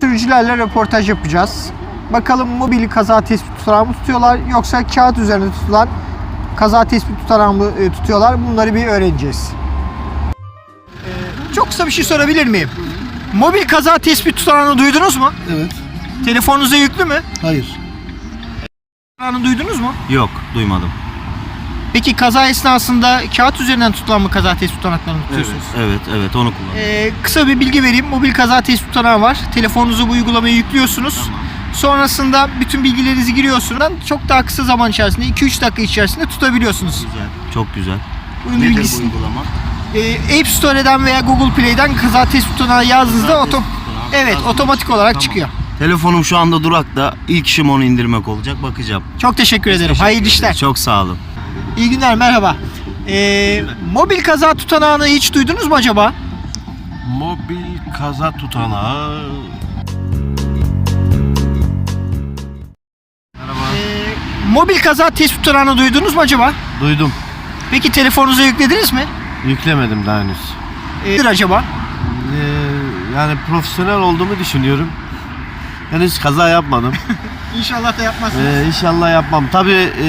Sürücülerle röportaj yapacağız. Bakalım mobil kaza tespit tutanağı mı tutuyorlar yoksa kağıt üzerinde tutulan kaza tespit tutanağı mı e, tutuyorlar? Bunları bir öğreneceğiz. Ee, çok kısa bir şey sorabilir miyim? Mobil kaza tespit tutanağını duydunuz mu? Evet. Telefonunuza yüklü mü? Hayır. Tutanağını duydunuz mu? Yok duymadım. Peki kaza esnasında kağıt üzerinden tutulan mı kaza tespit tutanaklarını tutuyorsunuz? Evet evet onu kullandım. Ee, kısa bir bilgi vereyim. Mobil kaza tespit tutanağı var. Telefonunuza bu uygulamayı yüklüyorsunuz. Sonrasında bütün bilgilerinizi giriyorsunuz. Çok daha kısa zaman içerisinde 2-3 dakika içerisinde tutabiliyorsunuz. Güzel. Çok güzel. Bunun Nedir bu bilgisini uygulama? e, App Store'dan veya Google Play'den kaza tespit tutanağı yazdığınızda oto Evet, otomatik olarak Tamam. çıkıyor. Telefonum şu anda durakta. İlk işim onu indirmek olacak. Bakacağım. Çok teşekkür ederim. Teşekkür Hayırlı işler. Çok sağ olun. İyi günler, merhaba. Ee, mobil kaza tutanağını hiç duydunuz mu acaba? Mobil kaza tutanağı. Ee, mobil kaza tespit tutanağını duydunuz mu acaba? Duydum. Peki telefonunuza yüklediniz mi? Yüklemedim daha henüz. Ee, nedir acaba? Ee, yani profesyonel olduğumu düşünüyorum. Henüz kaza yapmadım. İnşallah da yapmazsınız. ee, inşallah yapmam. Tabii e,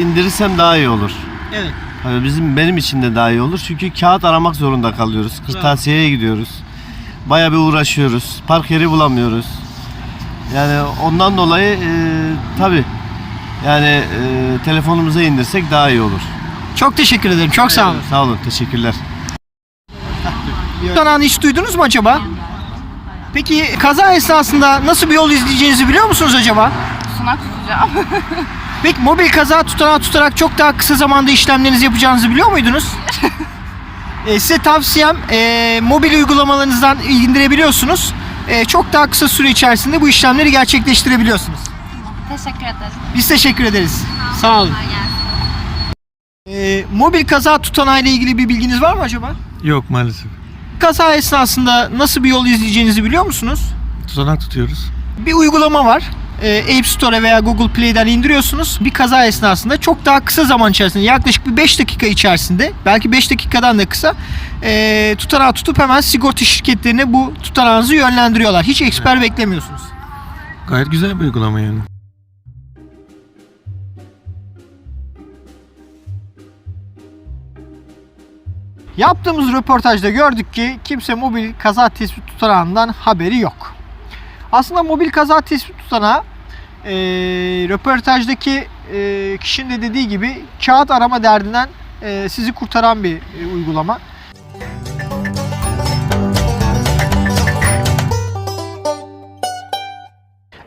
indirirsem daha iyi olur. Evet. Hani bizim benim için de daha iyi olur. Çünkü kağıt aramak zorunda kalıyoruz. Kırtasiyeye gidiyoruz. Baya bir uğraşıyoruz. Park yeri bulamıyoruz. Yani ondan dolayı e, tabii yani e, telefonumuza indirsek daha iyi olur. Çok teşekkür ederim. Çok sağ olun. Sağ olun. Teşekkürler. Tutanağını hiç duydunuz mu acaba? Peki kaza esnasında nasıl bir yol izleyeceğinizi biliyor musunuz acaba? Sunak tutacağım. Peki mobil kaza tutanağı tutarak çok daha kısa zamanda işlemlerinizi yapacağınızı biliyor muydunuz? E, size tavsiyem e, mobil uygulamalarınızdan indirebiliyorsunuz. E, çok daha kısa süre içerisinde bu işlemleri gerçekleştirebiliyorsunuz. Teşekkür ederim. Biz teşekkür ederiz. Sağ olun. E, mobil kaza tutanağı ile ilgili bir bilginiz var mı acaba? Yok maalesef. Kaza esnasında nasıl bir yol izleyeceğinizi biliyor musunuz? Tutanak tutuyoruz. Bir uygulama var. Ee, App Store veya Google Play'den indiriyorsunuz. Bir kaza esnasında çok daha kısa zaman içerisinde yaklaşık bir 5 dakika içerisinde belki 5 dakikadan da kısa ee, tutanağı tutup hemen sigorta şirketlerine bu tutanağınızı yönlendiriyorlar. Hiç eksper beklemiyorsunuz. Gayet güzel bir uygulama yani. Yaptığımız röportajda gördük ki kimse mobil kaza tespit tutanağından haberi yok. Aslında mobil kaza tespit tutanağı e, röportajdaki e, kişinin de dediği gibi kağıt arama derdinden e, sizi kurtaran bir e, uygulama.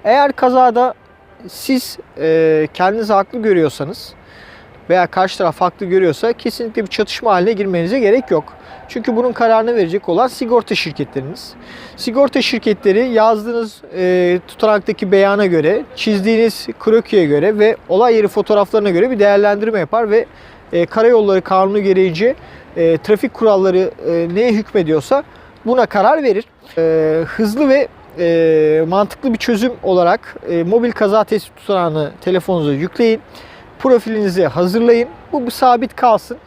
Eğer kazada siz e, kendinizi haklı görüyorsanız veya karşı taraf haklı görüyorsa kesinlikle bir çatışma haline girmenize gerek yok. Çünkü bunun kararını verecek olan sigorta şirketleriniz. Sigorta şirketleri yazdığınız e, tutanaktaki beyana göre, çizdiğiniz krokiye göre ve olay yeri fotoğraflarına göre bir değerlendirme yapar ve e, karayolları kanunu gereğince e, trafik kuralları e, neye hükmediyorsa buna karar verir. E, hızlı ve e, mantıklı bir çözüm olarak e, mobil kaza tespit tutanağını telefonunuza yükleyin profilinizi hazırlayın. Bu bir sabit kalsın.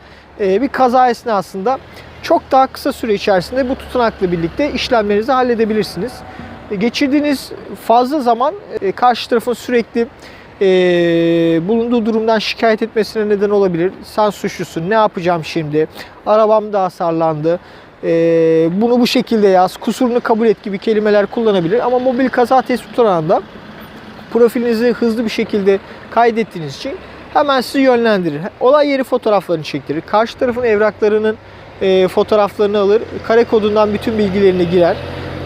Ee, bir kaza esnasında çok daha kısa süre içerisinde bu tutanakla birlikte işlemlerinizi halledebilirsiniz. E, Geçirdiğiniz fazla zaman e, karşı tarafın sürekli e, bulunduğu durumdan şikayet etmesine neden olabilir. Sen suçlusun, ne yapacağım şimdi? Arabam da hasarlandı. E, bunu bu şekilde yaz, kusurunu kabul et gibi kelimeler kullanabilir. Ama mobil kaza tespit tutanağında profilinizi hızlı bir şekilde kaydettiğiniz için hemen sizi yönlendirir. Olay yeri fotoğraflarını çektirir. Karşı tarafın evraklarının e, fotoğraflarını alır. Kare kodundan bütün bilgilerini girer.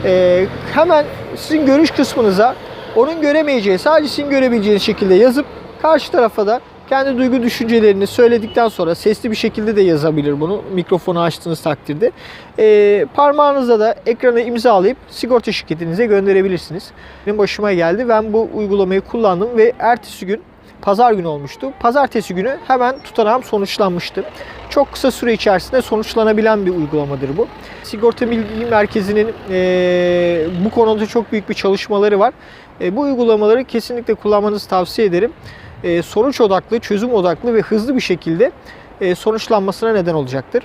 E, hemen sizin görüş kısmınıza onun göremeyeceği, sadece sizin görebileceğiniz şekilde yazıp karşı tarafa da kendi duygu düşüncelerini söyledikten sonra sesli bir şekilde de yazabilir bunu mikrofonu açtığınız takdirde. E, parmağınızla da ekrana imzalayıp sigorta şirketinize gönderebilirsiniz. Benim başıma geldi. Ben bu uygulamayı kullandım ve ertesi gün pazar günü olmuştu. Pazartesi günü hemen tutanağım sonuçlanmıştı. Çok kısa süre içerisinde sonuçlanabilen bir uygulamadır bu. Sigorta Bilgi Merkezi'nin eee, bu konuda çok büyük bir çalışmaları var. E, bu uygulamaları kesinlikle kullanmanızı tavsiye ederim. E, sonuç odaklı, çözüm odaklı ve hızlı bir şekilde e, sonuçlanmasına neden olacaktır.